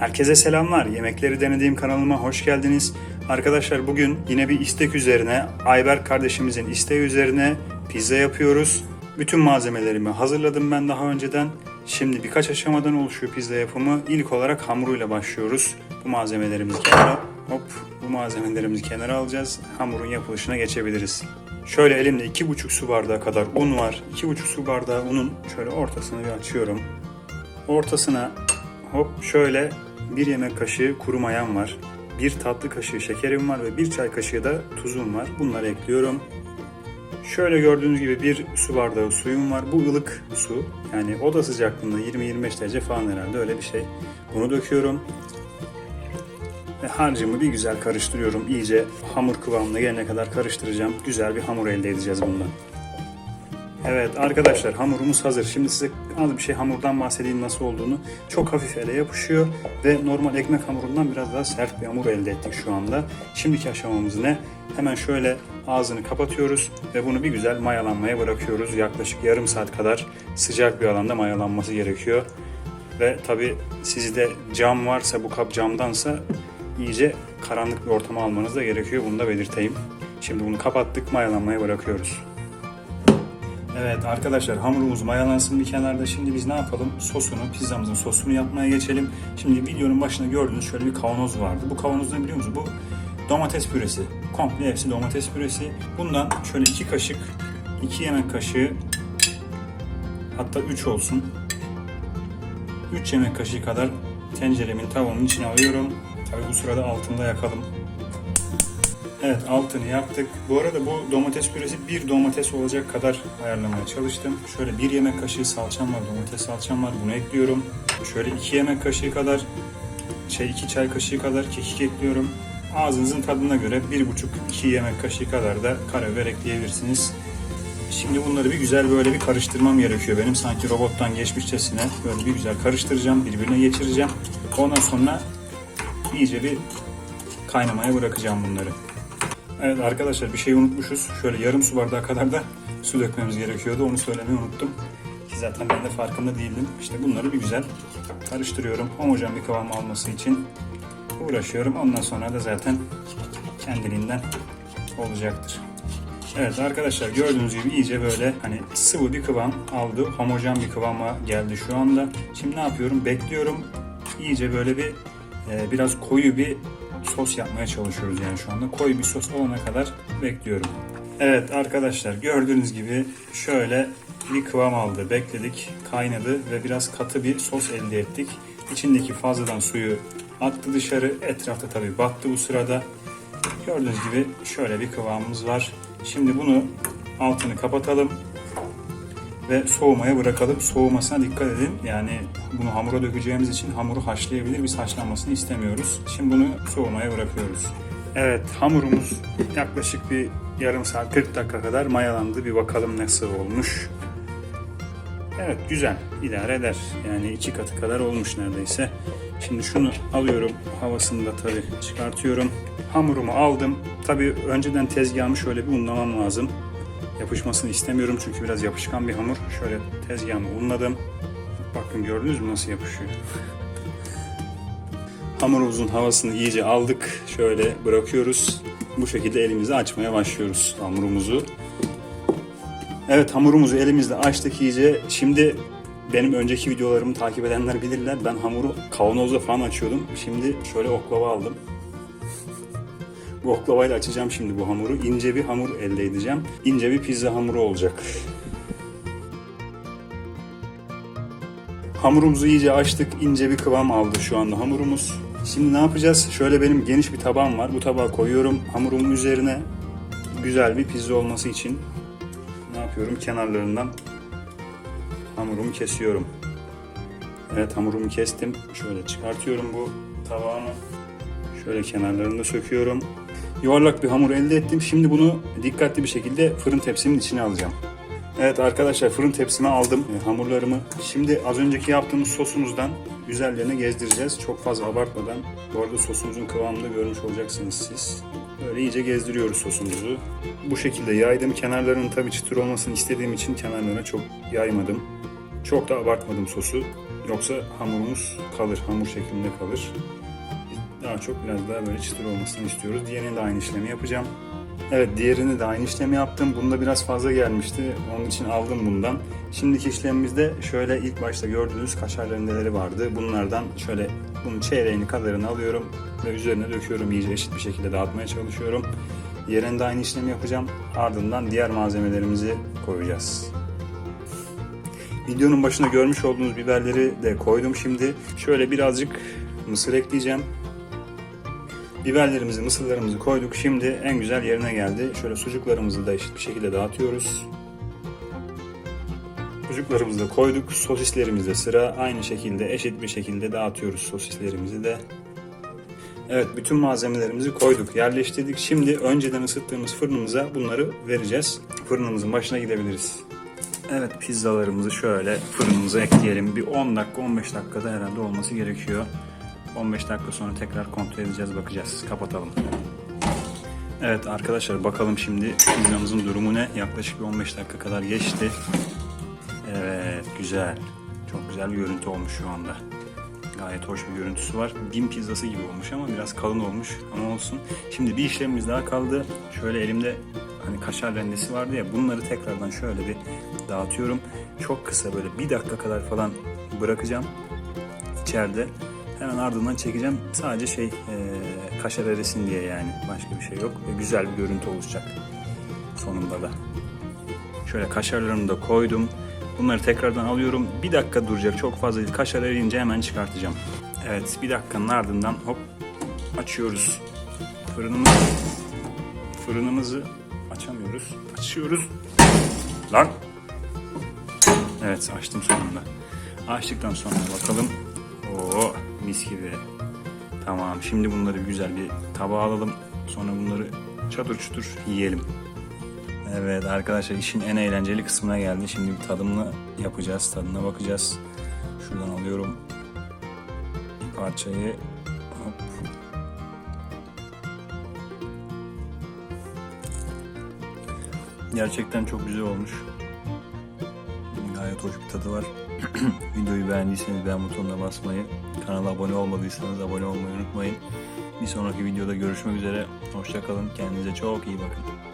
Herkese selamlar. Yemekleri denediğim kanalıma hoş geldiniz. Arkadaşlar bugün yine bir istek üzerine, Ayberk kardeşimizin isteği üzerine pizza yapıyoruz. Bütün malzemelerimi hazırladım ben daha önceden. Şimdi birkaç aşamadan oluşuyor pizza yapımı. İlk olarak hamuruyla başlıyoruz. Bu malzemelerimizi kenara, hop, bu malzemelerimizi kenara alacağız. Hamurun yapılışına geçebiliriz. Şöyle elimde 2,5 su bardağı kadar un var. 2,5 su bardağı unun şöyle ortasını bir açıyorum. Ortasına hop şöyle bir yemek kaşığı kuru mayam var. Bir tatlı kaşığı şekerim var ve bir çay kaşığı da tuzum var. Bunları ekliyorum. Şöyle gördüğünüz gibi bir su bardağı suyum var. Bu ılık su. Yani oda sıcaklığında 20-25 derece falan herhalde öyle bir şey. Bunu döküyorum. Ve harcımı bir güzel karıştırıyorum. İyice hamur kıvamına gelene kadar karıştıracağım. Güzel bir hamur elde edeceğiz bundan. Evet arkadaşlar hamurumuz hazır. Şimdi size az bir şey hamurdan bahsedeyim nasıl olduğunu. Çok hafif ele yapışıyor ve normal ekmek hamurundan biraz daha sert bir hamur elde ettik şu anda. Şimdiki aşamamız ne? Hemen şöyle ağzını kapatıyoruz ve bunu bir güzel mayalanmaya bırakıyoruz. Yaklaşık yarım saat kadar sıcak bir alanda mayalanması gerekiyor. Ve tabi sizde cam varsa bu kap camdansa iyice karanlık bir ortama almanız da gerekiyor. Bunu da belirteyim. Şimdi bunu kapattık mayalanmaya bırakıyoruz. Evet arkadaşlar hamurumuz mayalansın bir kenarda. Şimdi biz ne yapalım? Sosunu, pizzamızın sosunu yapmaya geçelim. Şimdi videonun başında gördüğünüz şöyle bir kavanoz vardı. Bu kavanoz ne biliyor musunuz? Bu domates püresi. Komple hepsi domates püresi. Bundan şöyle iki kaşık, iki yemek kaşığı hatta üç olsun. Üç yemek kaşığı kadar tenceremin tavanın içine alıyorum. Tabii bu sırada altında yakalım. Evet altını yaktık. Bu arada bu domates püresi bir domates olacak kadar ayarlamaya çalıştım. Şöyle bir yemek kaşığı salçam var, domates salçam var. Bunu ekliyorum. Şöyle iki yemek kaşığı kadar, şey iki çay kaşığı kadar kekik ekliyorum. Ağzınızın tadına göre bir buçuk iki yemek kaşığı kadar da karabiber ekleyebilirsiniz. Şimdi bunları bir güzel böyle bir karıştırmam gerekiyor benim. Sanki robottan geçmişçesine böyle bir güzel karıştıracağım, birbirine geçireceğim. Ondan sonra iyice bir kaynamaya bırakacağım bunları. Evet arkadaşlar bir şey unutmuşuz. Şöyle yarım su bardağı kadar da su dökmemiz gerekiyordu. Onu söylemeyi unuttum. Ki zaten ben de farkında değildim. İşte bunları bir güzel karıştırıyorum. Homojen bir kıvam alması için uğraşıyorum. Ondan sonra da zaten kendiliğinden olacaktır. Evet arkadaşlar gördüğünüz gibi iyice böyle hani sıvı bir kıvam aldı. Homojen bir kıvama geldi şu anda. Şimdi ne yapıyorum? Bekliyorum. İyice böyle bir e, biraz koyu bir sos yapmaya çalışıyoruz yani şu anda. Koyu bir sos olana kadar bekliyorum. Evet arkadaşlar gördüğünüz gibi şöyle bir kıvam aldı. Bekledik, kaynadı ve biraz katı bir sos elde ettik. İçindeki fazladan suyu attı dışarı. Etrafta tabii battı bu sırada. Gördüğünüz gibi şöyle bir kıvamımız var. Şimdi bunu altını kapatalım ve soğumaya bırakalım. Soğumasına dikkat edin. Yani bunu hamura dökeceğimiz için hamuru haşlayabilir. Biz haşlanmasını istemiyoruz. Şimdi bunu soğumaya bırakıyoruz. Evet hamurumuz yaklaşık bir yarım saat 40 dakika kadar mayalandı. Bir bakalım nasıl olmuş. Evet güzel idare eder. Yani iki katı kadar olmuş neredeyse. Şimdi şunu alıyorum havasını da tabii çıkartıyorum. Hamurumu aldım. Tabii önceden tezgahımı şöyle bir unlamam lazım. Yapışmasını istemiyorum çünkü biraz yapışkan bir hamur. Şöyle tezgahımı unladım. Bakın gördünüz mü nasıl yapışıyor. Hamurumuzun havasını iyice aldık. Şöyle bırakıyoruz. Bu şekilde elimizi açmaya başlıyoruz hamurumuzu. Evet hamurumuzu elimizle açtık iyice. Şimdi benim önceki videolarımı takip edenler bilirler. Ben hamuru kavanozla falan açıyordum. Şimdi şöyle oklava aldım. Bu oklavayla açacağım şimdi bu hamuru. İnce bir hamur elde edeceğim. İnce bir pizza hamuru olacak. Hamurumuzu iyice açtık. ince bir kıvam aldı şu anda hamurumuz. Şimdi ne yapacağız? Şöyle benim geniş bir tabağım var. Bu tabağı koyuyorum hamurumun üzerine. Güzel bir pizza olması için ne yapıyorum? Kenarlarından hamurumu kesiyorum. Evet hamurumu kestim. Şöyle çıkartıyorum bu tabağını. Şöyle kenarlarını da söküyorum. Yuvarlak bir hamur elde ettim. Şimdi bunu dikkatli bir şekilde fırın tepsimin içine alacağım. Evet arkadaşlar fırın tepsime aldım e, hamurlarımı. Şimdi az önceki yaptığımız sosumuzdan üzerlerine gezdireceğiz. Çok fazla abartmadan. Bu arada sosumuzun kıvamını görmüş olacaksınız siz. Böyle iyice gezdiriyoruz sosumuzu. Bu şekilde yaydım. Kenarlarının tabii çıtır olmasını istediğim için kenarlarına çok yaymadım. Çok da abartmadım sosu. Yoksa hamurumuz kalır, hamur şeklinde kalır. Daha çok biraz daha böyle çıtır olmasını istiyoruz. Diğerini de aynı işlemi yapacağım. Evet diğerini de aynı işlemi yaptım. Bunda biraz fazla gelmişti. Onun için aldım bundan. Şimdiki işlemimizde şöyle ilk başta gördüğünüz kaşar rendeleri vardı. Bunlardan şöyle bunun çeyreğini kadarını alıyorum ve üzerine döküyorum. iyice eşit bir şekilde dağıtmaya çalışıyorum. Diğerinde de aynı işlemi yapacağım. Ardından diğer malzemelerimizi koyacağız. Videonun başında görmüş olduğunuz biberleri de koydum şimdi. Şöyle birazcık mısır ekleyeceğim. Biberlerimizi, mısırlarımızı koyduk. Şimdi en güzel yerine geldi. Şöyle sucuklarımızı da eşit bir şekilde dağıtıyoruz. Sucuklarımızı da koyduk. Sosislerimiz de sıra aynı şekilde eşit bir şekilde dağıtıyoruz sosislerimizi de. Evet bütün malzemelerimizi koyduk, yerleştirdik. Şimdi önceden ısıttığımız fırınımıza bunları vereceğiz. Fırınımızın başına gidebiliriz. Evet pizzalarımızı şöyle fırınımıza ekleyelim. Bir 10 dakika 15 dakikada herhalde olması gerekiyor. 15 dakika sonra tekrar kontrol edeceğiz bakacağız. Kapatalım. Evet arkadaşlar bakalım şimdi pizzamızın durumu ne? Yaklaşık bir 15 dakika kadar geçti. Evet güzel. Çok güzel bir görüntü olmuş şu anda. Gayet hoş bir görüntüsü var. Bin pizzası gibi olmuş ama biraz kalın olmuş ama olsun. Şimdi bir işlemimiz daha kaldı. Şöyle elimde hani kaşar rendesi vardı ya bunları tekrardan şöyle bir dağıtıyorum. Çok kısa böyle bir dakika kadar falan bırakacağım içeride. Hemen ardından çekeceğim. Sadece şey eee, kaşar erisin diye yani. Başka bir şey yok. Ve güzel bir görüntü oluşacak sonunda da. Şöyle kaşarlarını da koydum. Bunları tekrardan alıyorum. Bir dakika duracak. Çok fazla değil. Kaşar eriyince hemen çıkartacağım. Evet bir dakikanın ardından hop açıyoruz. Fırınımızı, fırınımızı açamıyoruz. Açıyoruz. Lan. Evet açtım sonunda. Açtıktan sonra bakalım. Oo mis gibi. Tamam şimdi bunları güzel bir tabağa alalım. Sonra bunları çatır çutur yiyelim. Evet arkadaşlar işin en eğlenceli kısmına geldi. Şimdi bir tadımını yapacağız. Tadına bakacağız. Şuradan alıyorum bir parçayı. Hop. Gerçekten çok güzel olmuş. Hoş bir tadı var. Videoyu beğendiyseniz beğen butonuna basmayı, kanala abone olmadıysanız abone olmayı unutmayın. Bir sonraki videoda görüşmek üzere. Hoşçakalın. Kendinize çok iyi bakın.